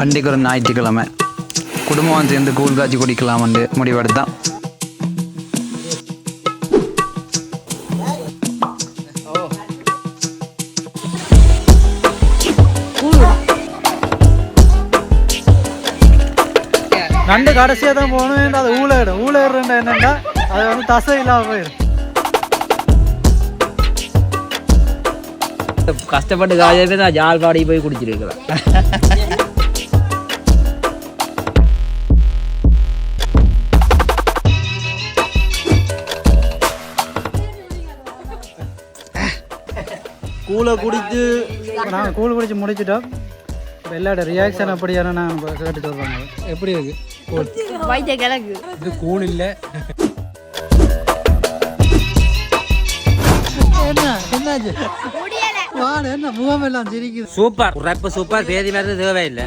அன்றைக்கு ஒரு ஞாயிற்றுக்கிழமை. குடும்பம் சேர்ந்து கூழ் காய்ச்சி குடிக்கலாம்னு முடிவெடுத்தான் நண்டு கடைசியாக தான் போகணும் அது ஊழலிடும் ஊழலிடுறா என்னண்டா அது வந்து தசை இல்லாமல் போயிடும் கஷ்டப்பட்டு காய்ச்சல் நான் ஜால்பாடி போய் குடிச்சிருக்கிறேன் கூழை குடித்து நாங்கள் கூழ் குடிச்சு முடிச்சிட்டோம். இப்போ எல்லாரோட ரியாக்ஷன் அப்படியான நான் கேட்டு சொல்கிறாங்க எப்படி இருக்கு கூழ். கிழக்கு இது கூழ் இல்லை. என்ன? என்னாச்சு? வாடு என்ன முகம் எல்லாம் சிரிக்குது? சூப்பர். உரைப்பு சூப்பர். பேதி மாதிரி தேவையில்லை